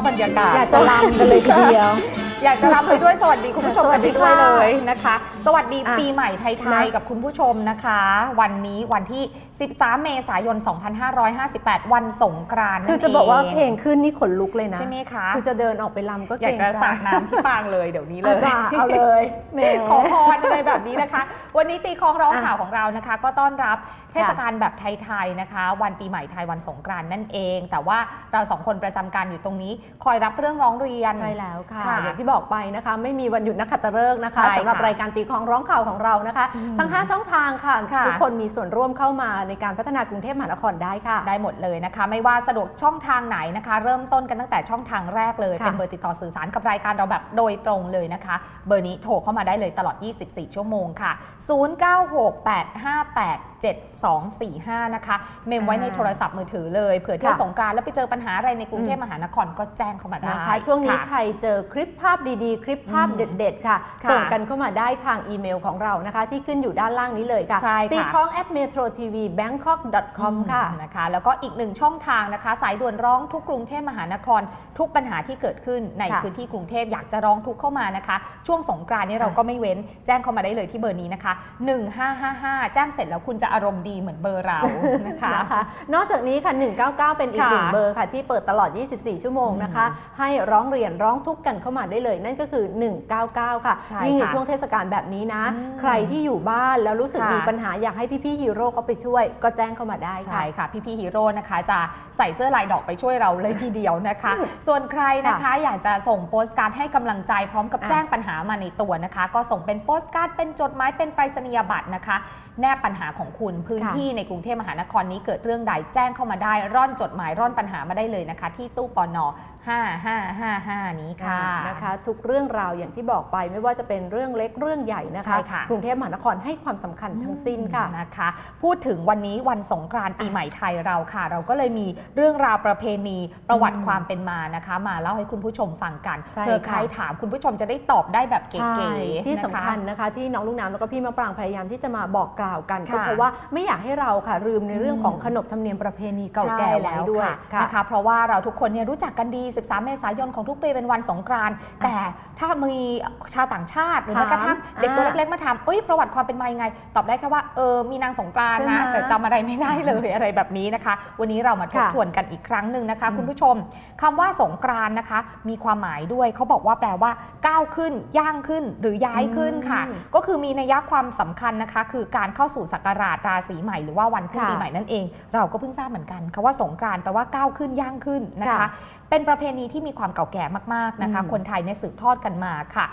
าพบรรยากาศ อยากจะรำกันเลยทีเดียว อยากจะรับไปด้วยสวัสดีคุณผู้ชมสวักันสไปดีด้วยค่ะเลยนะคะ สวัสดีอะปีใหม่ไทยนะๆกับคุณผู้ชมนะคะ วันนี้วันที่ 13 เมษายน 2558 วันสงกรานต์คือจะบอกว่าเพลงขึ้นนี่ขนลุกเลยนะใช่ไหมคะคือจะเดินออกไปรำก็อเกยารกงจะใจสาดน้ำที่ปางเลยเดี๋ยวนี้เลอายจารย์เอาเลยแหมขอพรอะไรแบบนี้นะคะ วันนี้ตีคล้องร้องอะข่าวของเรานะคะ ก็ต้อนรับเทศกาลแบบไทยๆนะคะ วันปีใหม่ไทยวันสงกรานต์นั่นเอง แต่ว่าเราสองคนประจำการอยู่ตรงนี้ คอยรับเรื่องร้องเรียนใช่แล้วค่ะค่ะอย่างที่บอกไปนะคะ ไม่มีวันหยุดนักขัตฤกษ์นะคะใช่ค่ะสำหรับรายการตีคลองร้องข่าวของเรานะคะอืมทั้ง 5 ช่องทางค่ะค่ะทุกคนมีส่วนร่วมเข้ามาในการพัฒนากรุงเทพมหานครได้ค่ะ ได้หมดเลยนะคะ ไม่ว่าสะดวกช่องทางไหนนะคะ เริ่มต้นกันตั้งแต่ช่องทางแรกเลยค่ะเป็นเบอร์ติดต่อสื่อสารกับรายการเราแบบโดยตรงเลยนะคะ เบอร์นี้โทรเข้ามาได้เลยตลอด 24 ชั่วโมงค่ะ 0968587245 นะคะ เมมไว้ในโทรศัพท์มือถือเลยเผื่อเที่ยวค่ะสงกรานต์แล้วไปเจอปัญหาอะไรในกรุงเทพมหานครก็แจ้งเข้ามาได้นะคะช่วงนี้ค่ะใครเจอคลิปภาพดีๆ คลิปภาพอืมเด็ด ๆ ค่ะ ค่ะส่งกันเข้ามาได้ทางอีเมลของเรานะคะ ที่ขึ้นอยู่ด้านล่างนี้เลยค่ะใช่ค่ะ ตีคล้อง at metro tv bangkok com ค่ะ นะคะ แล้วก็อีกหนึ่งช่องทางนะคะ สายด่วนร้องทุกกรุงเทพมหานคร ทุกปัญหาที่เกิดขึ้นในค่ะพื้นที่กรุงเทพอยากจะร้องทุกข์เข้ามานะคะ ช่วงสงกรานต์นี้เราก็ไม่เว้นแจ้งเข้ามาได้เลยที่เบอร์นี้นะคะ 1555 แจ้งเสร็จแล้วคุณจะอารมณ์ดีเหมือนเบอร์เรานะคะ นะคะนอกจากนี้ค่ะ 199 เป็นอีกค่ะหนึ่งเบอร์ค่ะ ที่เปิดตลอด 24 ชั่วโมงนะคะ ให้ร้องเรียนร้องทุกข์กันเข้ามาได้เลยนั่นก็คือ 199 ค่ะใช่ยิ่งในค่ะช่วงเทศกาลแบบนี้นะ อืมใครที่อยู่บ้านแล้วรู้สึกค่ะ มีปัญหาอยากให้พี่ๆฮีโร่เขาไปช่วย ก็แจ้งเข้ามาได้ค่ะใช่ค่ะ พี่พี่ฮีโร่นะคะ จะใส่เสื้อลายดอกไปช่วยเราเลยทีเดียวนะคะ ส่วนใครนะคะอยากจะส่งโปสการ์ดให้กำลังใจพร้อมกับอะแจ้งปัญหามาในตัวนะคะ ก็ส่งเป็นโปสการ์ดเป็นจดหมายเป็นไปรษณียบัตรนะคะ แนบปัญหาของคุณพื้นค่ะ ที่ในกรุงเทพมหานครนี้เกิดเรื่องใดแจ้งเข้ามาได้ร่อนจดหมายร่อนปัญหามาได้เลยนะคะ ที่ตู้ปน 5555 นี้ค่ะนะคะ ทุกเรื่องราวอย่างที่บอกไปไม่ว่าจะเป็นเรื่องเล็กเรื่องใหญ่นะคะใช่ค่ะกรุงเทพมหานครให้ความสำคัญทั้งสิ้นค่ะนะคะ พูดถึงวันนี้วันสงกรานต์ปีใหม่ไทยเราค่ะ เราก็เลยมีเรื่องราวประเพณีประวัติอืมความเป็นมานะคะ มาเล่าให้คุณผู้ชมฟังกันใช่เผื่อค่ะใครถามคุณผู้ชมจะได้ตอบได้แบบเก๋ใช่ๆที่นะะสำคัญนะคะ ที่น้องลูกน้ำแล้วก็พี่มะปรางพยายามที่จะมาบอกกล่าวกันค่ะก็เพราะว่าไม่อยากให้เราค่ะลืมในเรื่องของอืมขนบธรรมเนียมประเพณีเก่าแก่ใช่ไว้ด้วยค่ะค่ะนะคะ เพราะว่าเราทุกคนเนี่ยรู้จักกันดี13 เมษายนของทุกปีเป็นวันสงกรานต์แต่ถ้ามีชาวต่างชาติหรือแม้กระทั่งถามเด็กตัวอ่าเล็กๆมาถามเอ้ยประวัติความเป็นมายังไง ตอบได้แค่ว่าเออมีนางสงกรานต์นะใช่ไหมแต่จำอะไรไม่ได้เลยอะไรแบบนี้นะคะ วันนี้เรามาทบค่ะทวนกันอีกครั้งหนึ่งนะคะอืมคุณผู้ชมคำว่าสงกรานต์นะคะ มีความหมายด้วยเขาบอกว่าแปลว่าก้าวขึ้นย่างขึ้นหรือย้ายขึ้นค่ะอืมก็คือมีนัยยะความสำคัญนะคะ คือการเข้าสู่ศักราชราศีใหม่หรือว่าวันขึ้นค่ะปีใหม่นั่นเอง เราก็เพิ่งทราบเหมือนกันคำว่าสงกรานต์แปลว่าก้าวขึ้นย่างขึ้นนะคะค่ะ เป็นประเพณีที่มีความเก่าแก่มากๆนะคะอืมคนไทยเนี่ยสืบทอดกันมาค่ะ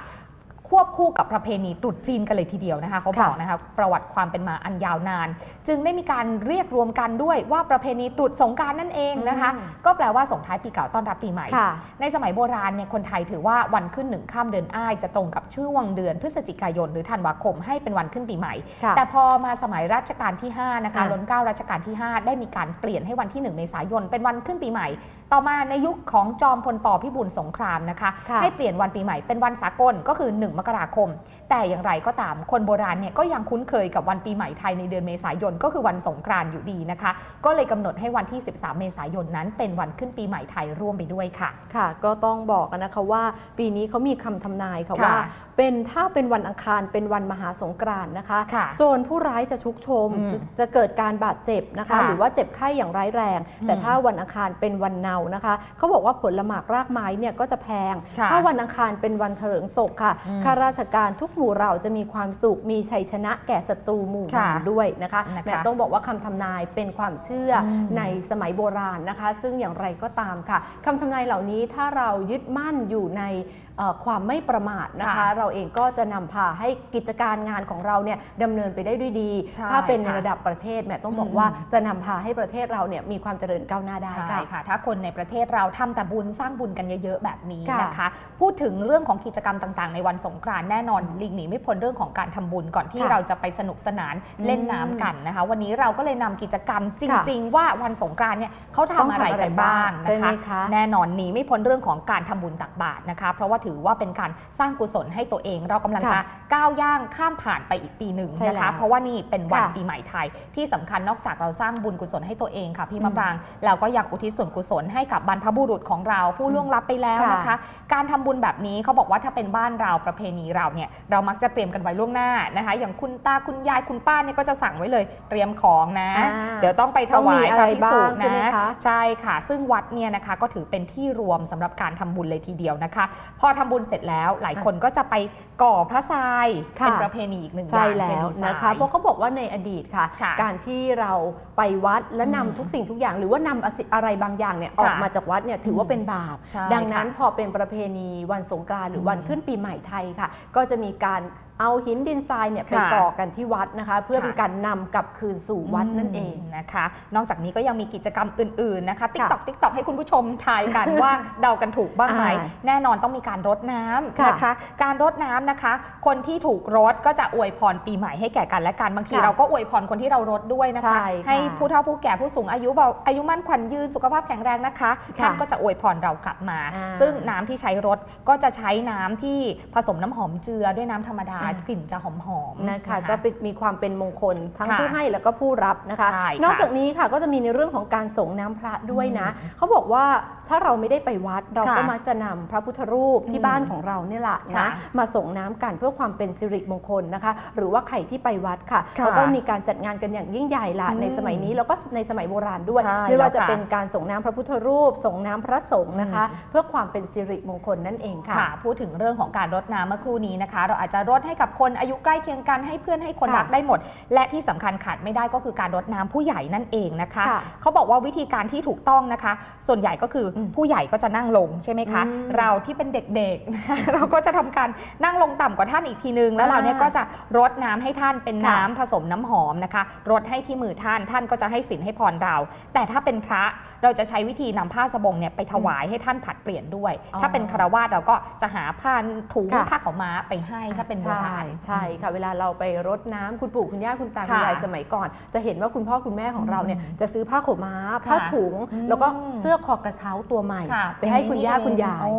ควบคู่กับประเพณีตรุษจีนกันเลยทีเดียวนะคะเขาบอกค่ะนะคะประวัติความเป็นมาอันยาวนาน จึงได้มีการเรียกรวมกันด้วยว่าประเพณีตรุษสงกรารนั่นเองนะคะอืมก็แปลว่าส่งท้ายปีเก่าต้อนรับปีใหม่ค่ะในสมัยโบราณเนี่ยคนไทยถือว่าวันขึ้นหนึ่งข้ามเดือนอ้าย จะตรงกับช่วงเดือนพฤศจิกายน หรือธันวาคมให้เป็นวันขึ้นปีใหม่ค่ะแต่พอมาสมัยรัชกาลที่5นะคะอ่าล้นเกล้ารัชกาลที่ 5 ได้มีการเปลี่ยนให้วันที่ 1 เมษายนเป็นวันขึ้นปีใหม่ ต่อมาในยุคของจอมพลปพิบูลสงครามนะคะค่ะให้เปลี่ยนวันปีใหม่เป็นวันสากลก็คือ 1มกราคม แต่อย่างไรก็ตามคนโบราณเนี่ยก็ยังคุ้นเคยกับวันปีใหม่ไทยในเดือนเมษายนก็คือวันสงกรานต์อยู่ดีนะคะ ก็เลยกำหนดให้วันที่ 13 เมษายนนั้นเป็นวันขึ้นปีใหม่ไทยร่วมไปด้วยค่ะ ค่ะ ก็ต้องบอกกันนะคะว่าปีนี้เขามีคำทำนายค่ะค่ะว่า เป็นถ้าเป็นวันอังคารเป็นวันมหาสงกรานต์นะคะค่ะโจรผู้ร้ายจะชุกชมอืมจะจะเกิดการบาดเจ็บนะคะค่ะหรือว่าเจ็บไข้อย่างร้ายแรง แต่อืมถ้าวันอังคารเป็นวันเนานะคะเขาบอกว่าผลหมากรากไม้เนี่ยก็จะแพงค่ะถ้าวันอังคารเป็นวันเถลิงศกค่ะอืมข้าราชการทุกหมู่เหล่าจะมีความสุข มีชัยชนะแก่ศัตรูหมู่ค่ะมารด้วยนะคะนะคะ แหม่ต้องบอกว่าคำทำนายเป็นความเชื่ออม ในสมัยโบราณนะคะ ซึ่งอย่างไรก็ตามค่ะคำทำนายเหล่านี้ถ้าเรายึดมั่นอยู่ในเอ่อ ความไม่ประมาทนะคะค่ะเราเองก็จะนำพาให้กิจการงานของเราเนี่ยดำเนินไปได้ด้วยดีใช่ถ้าเป็นในค่ะระดับประเทศแหม่ต้องบอกอืมว่าจะนำพาให้ประเทศเราเนี่ยมีความเจริญก้าวหน้าได้ใช่ค่ะค่ะถ้าคนในประเทศเราทำแต่บุญสร้างบุญกันเยอะๆแบบนี้ค่ะนะคะ พูดถึงเรื่องของกิจกรรมต่างๆ ในวันสงกรานต์แน่นอนหลีกหนีไม่พ้นเรื่องของการทำบุญก่อนที่ค่ะเราจะไปสนุกสนานอืมเล่นน้ำกันนะคะ วันนี้เราก็เลยนำกิจกรรมจค่ะริง ๆ ว่าวันสงกรานต์เนี่ยเขาทำต้องทำอะไรกันบ้างอะไรบ้างใช่นะไหมคะคะ แน่นอนหนีไม่พ้นเรื่องของการทำบุญตักบาตรนะคะ เพราะว่าถือว่าเป็นการสร้างกุศลให้ตัวเอง เรากำลังจะค่ะก้าวย่างข้ามผ่านไปอีกปีหนึ่งใช่นะแล้คะวเพราะว่านี่เป็นวันค่ะปีใหม่ไทย ที่สำคัญนอกจากเราสร้างบุญกุศลให้ตัวเองค่ะพี่อืมมะปรางเราก็อยากอุทิศส่วนกุศลให้กับบรรพบุรุษของเราผู้ล่วงลับไปแล้วนะคะค่ะการทำบุญแบบนี้เขาบอกว่าถ้าเป็นบ้านเราประเพณีเราเนี่ยเรามักจะเตรียมกันไว้ล่วงหน้านะคะ อย่างคุณตาคุณยายคุณป้าเนี่ยก็จะสั่งไว้เลยเตรียมของนะอ่าเดี๋ยวต้องไปถวายต้องมีพอะไรระพิสุบ้างใช่ไหมนะคะใช่ค่ะ ซึ่งวัดเนี่ยนะคะก็ถือเป็นที่รวมสำหรับการทำบุญเลยทีเดียวนะคะพอทำบุญเสร็จแล้ว หลายคนก็จะไปก่อพระทรายค่ะเป็นประเพณีอีกหนึ่งอใช่ย่างแล้เจวดีย์ทรายนะคะเพราะเขาบอกว่าในอดีตค่ะค่ะการที่เราไปวัดและนำอืมทุกสิ่งทุกอย่าง หรือว่านำอะไรบางอย่างเนี่ยออกมาจากวัดเนี่ยถือว่าเป็นบาปใช่ดังนั้นค่ะพอเป็นประเพณีวันสงกรานต์หรือวันอืมขึ้นปีใหม่ไทยค่ะ ก็จะมีการ เอาหินดินทรายเนี่ยไปค่ะก่อกันที่วัดนะคะ เพื่อค่ะเป็นการนำกลับคืนสู่วัดนั่นเองมนะคะ นอกจากนี้ก็ยังมีกิจกรรมอื่นๆนะคะติ๊กค่ะตอกติ๊กตอกให้คุณผู้ชมทายกันว่าเดากันถูกบ้างไหมอ่าแน่นอนต้องมีการรดน้ำค่ะนะคะ การรดน้ำนะคะ คนที่ถูกรดก็จะอวยพรปีใหม่ให้แก่กันและกันบางทีค่ะเราก็อวยพรคนที่เรารดด้วยนะคะใช่ค่ะให้ผู้เฒ่าผู้แก่ผู้สูงอายุบอกอายุมั่นขวัญยืนสุขภาพแข็งแรงนะคะค่ะท่านก็จะอวยพรเรากลับมาอ่าซึ่งน้ำที่ใช้รดก็จะใช้น้ำที่ผสมน้ำหอมเจือด้วยน้ำธรรมดาอ่ากลิ่นจะหอมๆนะคะ ก็เป็นมีความเป็นมงคลทั้งค่ะผู้ให้แล้วก็ผู้รับนะคะใช่ค่ะนอกจากนี้ค่ะก็จะมีในเรื่องของการส่งน้ำพระด้วยนะอืมเขาบอกว่าถ้าเราไม่ได้ไปวัดเราค่ะก็มักจะนำพระพุทธรูปที่อืมบ้านของเราเนี่ยแหละค่ะนะมาส่งน้ำกันเพื่อความเป็นสิริมงคลนะคะ หรือว่าใครที่ไปวัดค่ะค่ะเขาก็มีการจัดงานกันอย่างยิ่งใหญ่ละอืมในสมัยนี้แล้วก็ในสมัยโบราณด้วยใช่ไม่ว่าจะแล้วค่ะเป็นการส่งน้ำพระพุทธรูป ส่งน้ำพระสงฆ์นะคะอืมเพื่อความเป็นสิริมงคลนั่นเองค่ะค่ะ พูดถึงเรื่องของการรดน้ำเมื่อครู่นี้นะคะ เราอาจจะรดให้กับคนอายุใกล้เคียงกันให้เพื่อนให้คนค่ะรักได้หมด และที่สำคัญขาดไม่ได้ก็คือการรดน้ำผู้ใหญ่นั่นเองนะคะค่ะเขาบอกว่าวิธีการที่ถูกต้องนะคะ ส่วนใหญ่ก็คืออมผู้ใหญ่ก็จะนั่งลงใช่ไหมคะอืมเราที่เป็นเด็กๆนะคะเราก็จะทำการนั่งลงต่ำกว่าท่านอีกทีนึง แล้วเราเนี่ยอ่าก็จะรดน้ำให้ท่านเป็นค่ะน้ำผสมน้ำหอมนะคะรดให้ที่มือท่านท่านก็จะให้สินให้พรเรา แต่ถ้าเป็นพระเราจะใช้วิธีนำผ้าสบงเนี่ยไปถวายให้ท่านผัดเปลี่ยนด้วยอ๋อถ้าเป็นคารวาสเราก็จะหาผ้าถุงค่ะผ้าขาวม้าไปให้ถ้าเป็นโบใช่ราณใช่ค่ะเวลาเราไปรดน้ำคุณปู่คุณย่าคุณตาค่ะคุณยายสมัยก่อน จะเห็นว่าคุณพ่อคุณแม่ของเราเนี่ยอืมจะซื้อผ้าขาวม้าค่ะผ้าถุงอืมแล้วก็เสื้อคอกระเช้าตัวใหม่ค่ะไปให้คุณย่าคุณยายโอ้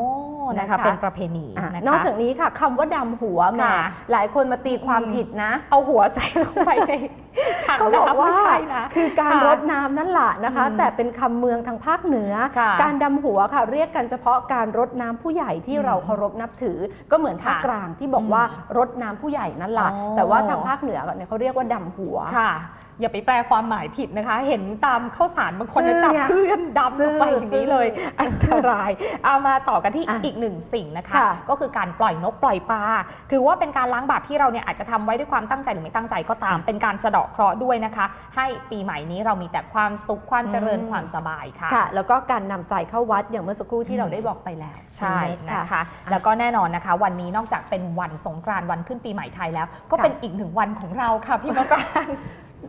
นะนะคะคะเป็นประเพณีอะนะคะนอกจากนี้ค่ะคำว่าดำหัวแหม่ค่ะหลายคนมาตีความอืมผิดนะ เอาหัวใส่ลงไปใน ถังเขาบนะอกคะว่าไม่ใช่นะคือการค่ะรดน้ำนั่นแหละนะคะ อืมแต่เป็นคำเมืองทางภาคเหนือ ค่ะการดำหัวค่ะ เรียกกันเฉพาะการรดน้ำผู้ใหญ่ที่อืมเราเคารพนับถือ ก็เหมือนภาคค่ะกลางที่บอกว่ารดน้ำผู้ใหญ่นั่นแหละอ๋อ แต่ว่าทางภาคเหนือเนี่ยเขาเรียกว่าดำหัว ค่ะ อย่าไปแปลความหมายผิดนะคะ เห็นตามข้าวสารบางคนจะจับซื่อไงเพื่อนดำลงไปอย่างนี้เลย อันตราย เอามาต่อกันที่อะอีกหนึ่งสิ่งนะคะ ค่ะก็คือการปล่อยนกปล่อยปลา ถือว่าเป็นการล้างบาปที่เราเนี่ยอาจจะทำไว้ด้วยความตั้งใจหรือไม่ตั้งใจก็ตาม เป็นการสะเดาะเคราะห์ด้วยนะคะ ให้ปีใหม่นี้เรามีแต่ความสุขความเจริญความสบายค่ะ ค่ะ แล้วก็การนำสายเข้าวัดอย่างเมื่อสักครู่ที่เราได้บอกไปแล้วใช่ค่ะนะคะ แล้วก็แน่นอนนะคะ วันนี้นอกจากเป็นวันสงกรานต์วันขึ้นปีใหม่ไทยแล้ว ก็ค่ะ เป็นอีกหนึ่งวันของเราค่ะพี่มะปราง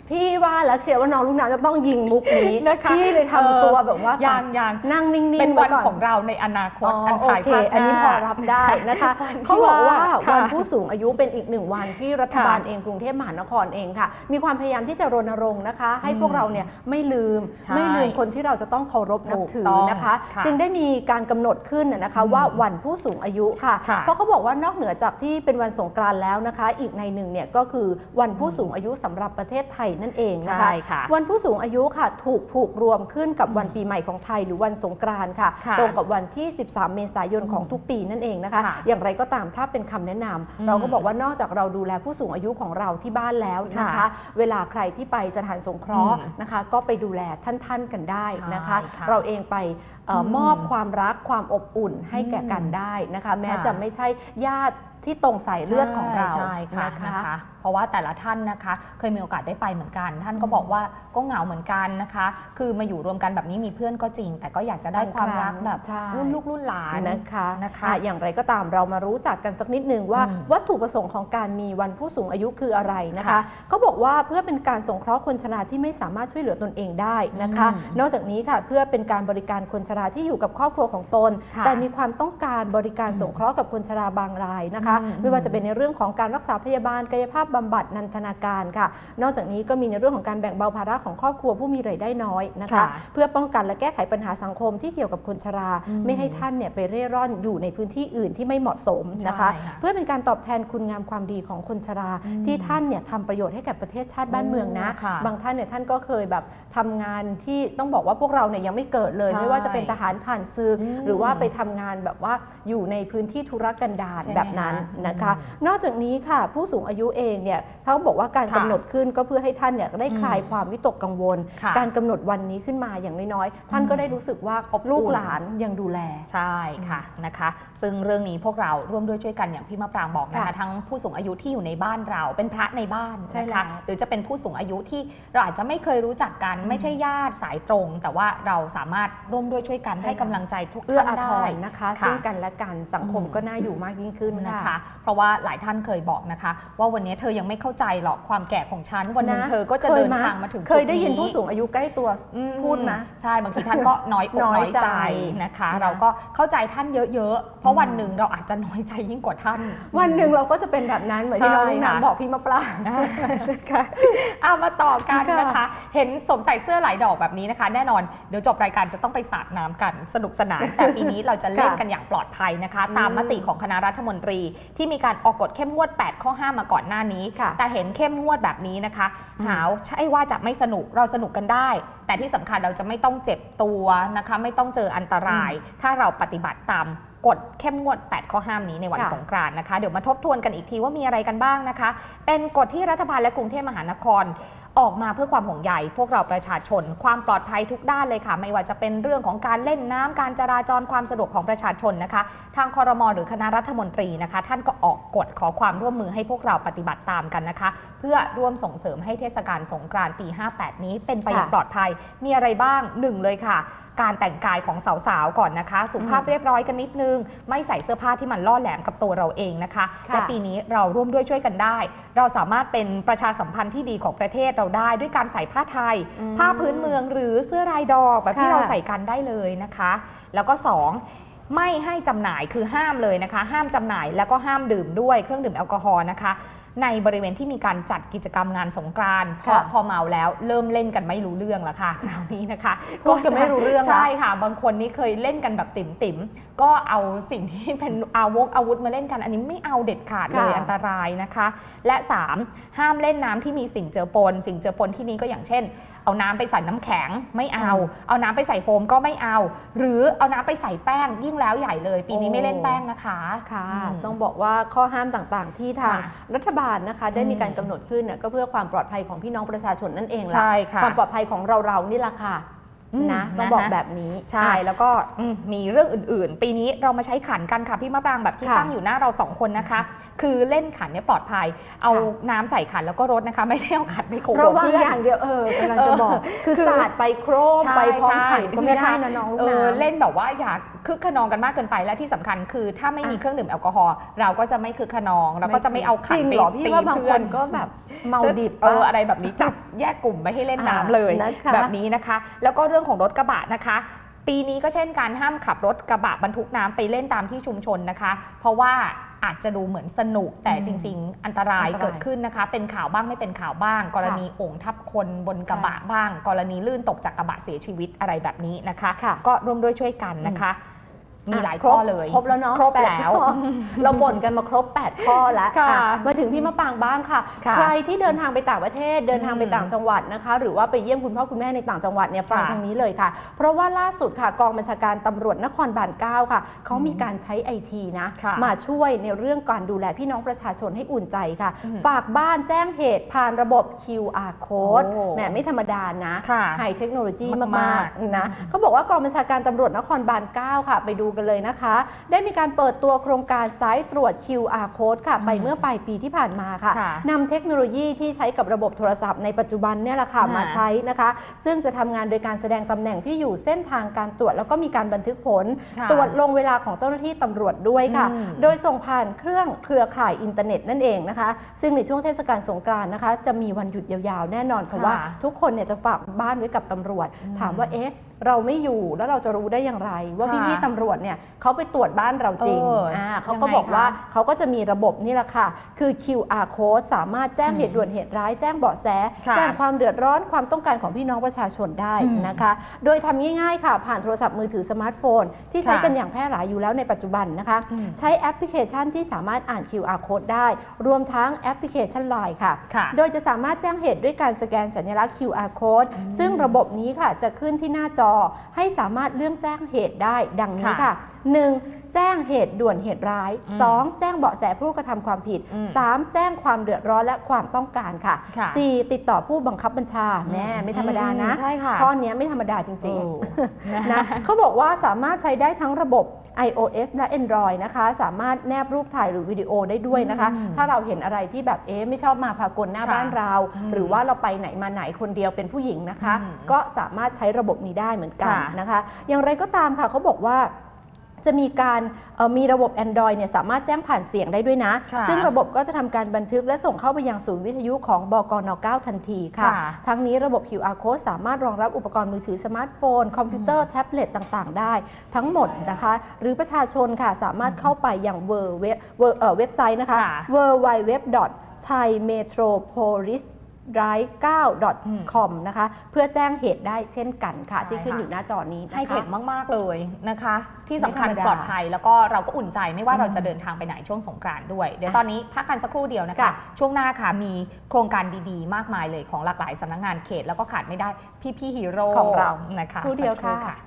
พี่ว่าแล้วเชียร์ว่าน้องลูกน้ำจะต้องยิงมุกนี้นะคะพี่เลยทำตัวแบบว่ายังยังนั่งนิ่งๆเป็นวันไก่ของเราในอนาคตอ๋ออันโอภายเคภาคหน้าอันนี้พอรับได้นะคะวันที่เขาบอกว่าค่ะวันผู้สูงอายุเป็นอีกหนึ่งวันที่รัฐบาลค่ะเองกรุงเทพมหานครเองค่ะ มีความพยายามที่จะรณรงค์นะคะ ให้อืมพวกเราเนี่ยไม่ลืมใช่ไม่ลืมคนที่เราจะต้องเคารพนับถืถูกต้อองนะคะค่ะจึงได้มีการกำหนดขึ้นนะนะคะอืมว่าวันผู้สูงอายุค่ะค่ะ เพราะเขาบอกว่านอกเหนือจากที่เป็นวันสงกรานต์แล้วนะคะ อีกในหนึ่งเนี่ยก็คือวันผู้สูงอายุสำหรับประเทศไทยนั่นเองนะคะใช่ค่ะวันผู้สูงอายุค่ะถูกผูกรวมขึ้นกับวันปีใหม่ของไทยหรือวันสงกรานต์ค่ะค่ะตรงกับวันที่ 13 เมษายนของทุกปีนั่นเองนะคะค่ะอย่างไรก็ตามถ้าเป็นคำแนะนำอืมเราก็บอกว่านอกจากเราดูแลผู้สูงอายุของเราที่บ้านแล้วนะคะค่ะเวลาใครที่ไปสถานสงเคราะห์อืมนะคะ ก็ไปดูแลท่านๆกันได้นะคะใช่ค่ะเราเองไปเอ่ออมมอบความรักความอบอุ่นให้แก่กันได้นะคะ แม้ค่ะจะไม่ใช่ญาติ ที่ตรงสายเลือดของเราใช่ค่ะนะคะนะคะ เพราะว่าแต่ละท่านนะคะ เคยมีโอกาสได้ไปเหมือนกัน ท่านก็บอกว่าก็เหงาเหมือนกันนะคะ คือมาอยู่รวมกันแบบนี้มีเพื่อนก็จริง แต่ก็อยากจะได้ความรักแบบใช่รุ่นลูกรุ่นหลานนะคะนะคะอะอย่างไรก็ตามเรามารู้จักกันสักนิดหนึ่งว่าอืมวัตถุประสงค์ของการมีวันผู้สูงอายุคืออะไรนะคะค่ะเขาบอกว่าเพื่อเป็นการสงเคราะห์คนชราที่ไม่สามารถช่วยเหลือตนเองได้นะคะอืมนอกจากนี้ค่ะเพื่อเป็นการบริการคนชราที่อยู่กับครอบครัวของตนค่ะแต่มีความต้องการบริการอืมสงเคราะห์กับคนชราบางรายนะคะนะคะอืมไม่ว่าจะเป็นในเรื่องของการรักษาพยาบาลกายภาพบำบัดนันทนาการค่ะ นอกจากนี้ก็มีในเรื่องของการแบ่งเบาภาระของครอบครัวผู้มีรายได้น้อยนะคะค่ะเพื่อป้องกันและแก้ไขปัญหาสังคมที่เกี่ยวกับคนชราอืมไม่ให้ท่านเนี่ยไปเร่ร่อนอยู่ในพื้นที่อื่นที่ไม่เหมาะสมนะคะใช่ค่ะเพื่อเป็นการตอบแทนคุณงามความดีของคนชราอืมที่ท่านเนี่ยทำประโยชน์ให้กับประเทศชาติบ้านเมืองนะโอ้ค่ะบางท่านเนี่ยท่านก็เคยแบบทำงานที่ต้องบอกว่าพวกเราเนี่ยยังไม่เกิดเลยใช่ไม่ว่าจะเป็นทหารผ่านศึกอืมหรือว่าไปทำงานแบบว่าอยู่ในพื้นที่ธุรกันดารใช่ไหมแบบนั้นคะนะคะอืมนอกจากนี้ค่ะผู้สูงอายุเองเนี่ยเขาบอกว่าการค่ะกำหนดขึ้นก็เพื่อให้ท่านเนี่ยได้คลายอืมความวิตกกังวลค่ะการกำหนดวันนี้ขึ้นมาอย่างน้อยๆ ท่านก็ได้รู้สึกว่าอบอุ่นลูกหลานยังดูแลใช่ค่ะนะคะ ซึ่งเรื่องนี้พวกเราร่วมด้วยช่วยกันอย่างพี่มะปรางบอกนะคะค่ะทั้งผู้สูงอายุที่อยู่ในบ้านเราเป็นพระในบ้านใช่นะแล้คะวหรือจะเป็นผู้สูงอายุที่เราอาจจะไม่เคยรู้จักกันไม่ใช่ญาติสายตรง แต่ว่าเราสามารถร่วมด้วยช่วยกันใช่ให้กำลังใจทุกเอื้อท่าอานทได้รนะคะค่ะซึ่งกันและกันสังคมอืมก็น่าอยู่มากยิ่งขึ้นนะคะค่ะเพราะว่าหลายท่านเคยบอกนะคะ ว่าวันนี้เธอยังไม่เข้าใจหรอกความแก่ของฉันวันหนึงนะ เธอก็จะเคยเดินไหมทางมาถึงเคยได้ยินจุผู้สูงอายุใกล้ตัวอืพูดไหมใช่บางทีท่านก็ น้อยอกน้น้ออยยใจใจนะคะ นะ เราก็เข้าใจท่านเยอะๆ เพราะอืมวันหนึ่งเราอาจจะน้อยใจยิ่งกว่าท่าน วันหนึ่งเราก็จะเป็นแบบนั้นเหมือนที่ใช่น้องลูกน้ำค่ะบอกพี่มะปรางนะคะเอามาต่อกันนะคะ เห็นสวมใส่เสื้อหลายดอกแบบนี้นะคะ แน่นอนเดี๋ยวจบรายการจะต้องไปสาดน้ำกันสนุกสนาน แต่ปีนี้เราจะเล่นกันอย่างปลอดภัยนะคะอืมตามมติของคณะรัฐมนตรีที่มีการออกกฎเข้มงวด 8 ข้อห้ามมาก่อนหน้านี้ค่ะแต่เห็นเข้มงวดแบบนี้นะคะอืมหาวใช่ว่าจะไม่สนุกเราสนุกกันได้ แต่ที่สำคัญเราจะไม่ต้องเจ็บตัวนะคะ ไม่ต้องเจออันตราย ถ้าเราปฏิบัติตาม กฎเข้มงวด 8 ข้อห้ามนี้ในวันค่ะสงกรานต์นะคะ เดี๋ยวมาทบทวนกันอีกทีว่ามีอะไรกันบ้างนะคะ เป็นกฎที่รัฐบาลและกรุงเทพมหานครออกมาเพื่อความห่วงใยพวกเราประชาชน ความปลอดภัยทุกด้านเลยค่ะ ไม่ว่าจะเป็นเรื่องของการเล่นน้ำการจราจรความสะดวกของประชาชนนะคะ ทางคอรมอหรือคณะรัฐมนตรีนะคะ ท่านก็ออกกฎขอความร่วมมือให้พวกเราปฏิบัติตามกันนะคะ เพื่อร่วมส่งเสริมให้เทศกาลสงกรานต์ปี 58 นี้เป็นไปอย่างค่ะปลอดภัยมีอะไรบ้างหนึ่งเลยค่ะ การแต่งกายของสาวๆก่อนนะคะ สุภาพอืมเรียบร้อยกันนิดนึง ไม่ใส่เสื้อผ้าที่มันล่อแหลมกับตัวเราเองนะคะค่ะและปีนี้เราร่วมด้วยช่วยกันได้ เราสามารถเป็นประชาสัมพันธ์ที่ดีของประเทศเราได้ ด้วยการใส่ผ้าไทยอืมผ้าพื้นเมืองหรือเสื้อลายดอกแบบที่ค่ะเราใส่กันได้เลยนะคะ แล้วก็ 2ไม่ให้จำหน่ายคือห้ามเลยนะคะ ห้ามจำหน่ายแล้วก็ห้ามดื่มด้วยเครื่องดื่มแอลกอฮอล์นะคะในบริเวณที่มีการจัดกิจกรรมงานสงกรานต์เพราะค่ะ พอเมาแล้วเริ่มเล่นกันไม่รู้เรื่องแล้วค่ะคราวนี้นะคะ พูดกันไม่รู้เรื่องละ ใช่ค่ะ บางคนนี่เคยเล่นกันแบบติ่มติ่มๆก็เอาสิ่งที่เป็นอาวกอาวุธมาเล่นกัน อันนี้ไม่เอาเด็ดขาดเลยค่ะอันตรายนะคะ และ 3 ห้ามเล่นน้ำที่มีสิ่งเจือปน สิ่งเจือปนที่นี้ก็อย่างเช่น เอาน้ำไปใส่น้ำแข็งไม่เอา เอาน้ำไปใส่โฟมก็ไม่เอา หรือเอาน้ำไปใส่แป้งยิ่งแล้วใหญ่เลย ปีนี้โอ้ ไม่เล่นแป้งนะคะค่ะ อืม ต้องบอกว่าข้อห้ามต่างๆ ที่ทางค่ะรัฐบาลนะคะ ได้มีการอืมกำหนดขึ้นเนี่ยก็เพื่อความปลอดภัยของพี่น้องประชาชนนั่นเองล่ะใช่ค่ะความปลอดภัยของเราๆนี่แหละค่ะอืม นะต้องนะคะบอกแบบนี้ใช่แล้วก็อืมมีเรื่องอื่นๆ ปีนี้เรามาใช้ขันกันค่ะพี่มะปรางแบบที่ค่ะตั้งอยู่หน้าเราสองคนนะคะ คือเล่นขันเนี่ยปลอดภัย เอาค่ะน้ำใส่ขันแล้วก็รดนะคะ ไม่ใช่เอาขันไปโขกระวังเพื่อนอย่างเดียวเออกำลังจะบอก คือคือสาดไปโครมใช่ไปพร้อมใช่ขันก็ไม่ได้นะคะนะน้องลูกเออน้ำเล่นแบบว่าอย่าคึกขนองกันมากเกินไปและที่สำคัญคือ ถ้าไม่มีอะเครื่องดื่มแอลกอฮอล์เราก็จะไม่คึกขนองเราก็จะไม่เอาขันจริงไปเหรอพี่ตีว่าบางเพื่คอนนก็แบบเมาดิบเออปะอะไรแบบนี้จับแยกกลุ่มไม่ให้เล่นน้ำอ่าเลยนะคะแบบนี้นะคะ แล้วก็เรื่องของรถกระบะนะคะปีนี้ก็เช่นการห้ามขับรถกระบะบรรทุกน้ำไปเล่นตามที่ชุมชนนะคะ เพราะว่าอาจจะดูเหมือนสนุกแต่อืมจริงๆอันตรายอันตรายเกิดขึ้นนะคะ เป็นข่าวบ้างไม่เป็นข่าวบ้าง กรณีโอ่งทับคนบนกระบะบ้าง กรณีลื่นตกจากกระบะเสียชีวิตอะไรแบบนี้นะคะค่ะก็ร่วมด้วยช่วยกันนะคะ มีหลายครข้บอเลยครบแล้วเนาะครบแปดแล้วข้อเราบ่นกันมาครบ 8 ข้อแล้วค่ะอะมาถึงพี่มะปางบ้างค่ะค่ะ ใครที่เดินทางไปต่างประเทศเดินทางไปอืมต่างจังหวัดนะคะ หรือว่าไปเยี่ยมคุณพ่อคุณแม่ในต่างจังหวัดเนี่ยฟังค่ะทางนี้เลยค่ะ เพราะว่าล่าสุดค่ะกองบัญชาการตำรวจนครบาล9ค่ะเขามีการใช้ไอทีนะค่ะมาช่วยในเรื่องการดูแลพี่น้องประชาชนให้อุ่นใจค่ะอืมฝากบ้านแจ้งเหตุผ่านระบบ QR code โอ้แหมไม่ธรรมดานะค่ะไฮเทคโนโลยีมากๆมากๆนะเขาบอกว่ากองบัญชาการตำรวจนครบาล9ค่ะ ไปดูกันเลยนะคะ ได้มีการเปิดตัวโครงการสายตรวจ QR code ค่ะ ไปเมื่อปลายปีที่ผ่านมาค่ะค่ะนำเทคโนโลยีที่ใช้กับระบบโทรศัพท์ในปัจจุบันเนี่ยแหละค่ะค่ะ มาใช้นะคะ ซึ่งจะทำงานโดยการแสดงตำแหน่งที่อยู่เส้นทางการตรวจ แล้วก็มีการบันทึกผล ค่ะ ตรวจลงเวลาของเจ้าหน้าที่ตำรวจด้วยค่ะ อืม โดยส่งผ่านเครื่องเครือข่ายอินเทอร์เน็ตนั่นเองนะคะ ซึ่งในช่วงเทศกาลสงกรานต์นะคะ จะมีวันหยุดยาวๆ แน่นอนค่ะค่ะว่าทุกคนเนี่ยจะฝากบ้านไว้กับตำรวจอืมถามว่าเอ๊ะ เราไม่อยู่แล้วเราจะรู้ได้อย่างไร ว่าค่ะพี่ๆตำรวจเนี่ยเขาไปตรวจบ้านเราจริงเอออ่าเขาก็ยังไงบอกว่าคะเขาก็จะมีระบบนี่แหละค่ะ คือ QR code สามารถแจ้งอืมเหตุด่วนเหตุร้ายแจ้งเบาะแสค่ะแจ้งความเดือดร้อนความต้องการของพี่น้องประชาชนได้อืมนะคะ โดยทำง่ายๆค่ะ ผ่านโทรศัพท์มือถือสมาร์ทโฟน ที่ใช้ค่ะกันอย่างแพร่หลายอยู่แล้วในปัจจุบันนะคะอืมใช้แอปพลิเคชันที่สามารถอ่าน QR code ได้ รวมทั้งแอปพลิเคชัน Line ค่ะค่ะ โดยจะสามารถแจ้งเหตุด้วยการสแกนสัญลักษณ์ QR code ซึ่งระบบนี้ค่ะจะขึ้นที่หน้าจอให้สามารถเลื่อนแจ้งเหตุได้ดังนี้ค่ะค่ะ 1. แจ้งเหตุด่วนเหตุร้าย อืม 2. แจ้งเบาะแสผู้กระทำความผิด อืม 3. แจ้งความเดือดร้อนและความต้องการค่ะ ค่ะ 4. ติดต่อผู้บังคับบัญชาแม่ไม่ธรรมดานะอืมใช่ค่ะข้อนี้ไม่ธรรมดาจริงโอ้ๆนะนะเขาบอกว่าสามารถใช้ได้ทั้งระบบ iOS และ Android นะคะ สามารถแนบรูปถ่ายหรือวิดีโอได้ด้วยนะคะ อืมถ้าเราเห็นอะไรที่แบบเอ๊ะไม่ชอบมาพากลหน้าค่ะบ้านเรา อืมหรือว่าเราไปไหนมาไหนคนเดียวเป็นผู้หญิงนะคะ อืมก็สามารถใช้ระบบนี้ได้เหมือนกันค่ะ นะคะ อย่างไรก็ตามค่ะเขาบอกว่า จะมีการเอ่อมีระบบ Android เนี่ยสามารถแจ้งผ่านเสียงได้ด้วยนะค่ะซึ่งระบบก็จะทำการบันทึกและส่งเข้าไปยังศูนย์วิทยุของบกน9ทันทีค่ะค่ะ ทั้งนี้ระบบ QR code สามารถรองรับอุปกรณ์มือถือสมาร์ทโฟน คอมพิวเตอร์ แท็บเล็ตต่างๆ ได้ ทั้งหมดนะคะ หรือประชาชนค่ะสามารถเข้าไปอย่างเว็บเว็บเอ่อเว็บไซต์นะคะค่ะ w w w thaimetropolis drive 9 com นะคะ เพื่อแจ้งเหตุได้เช่นกันค่ะใช่ที่ขึ้นค่ะอยู่หน้าจอนี้ให้นะเทคะคมาก ๆ เลยนะคะ ที่สำคัญไม่ธรรมดาปลอดภัยแล้วก็เราก็อุ่นใจไม่ว่าอืมเราจะเดินทางไปไหนช่วงสงกรานต์ด้วย เดี๋ยวอะตอนนี้พักกันสักครู่เดียวนะคะค่ะช่วงหน้าค่ะมีโครงการดีๆ มากมายเลยของหลากหลายสำนักงานเขต แล้วก็ขาดไม่ได้พี่ๆฮีโร่ของเรานะคะครู่เดียวสักค่ะ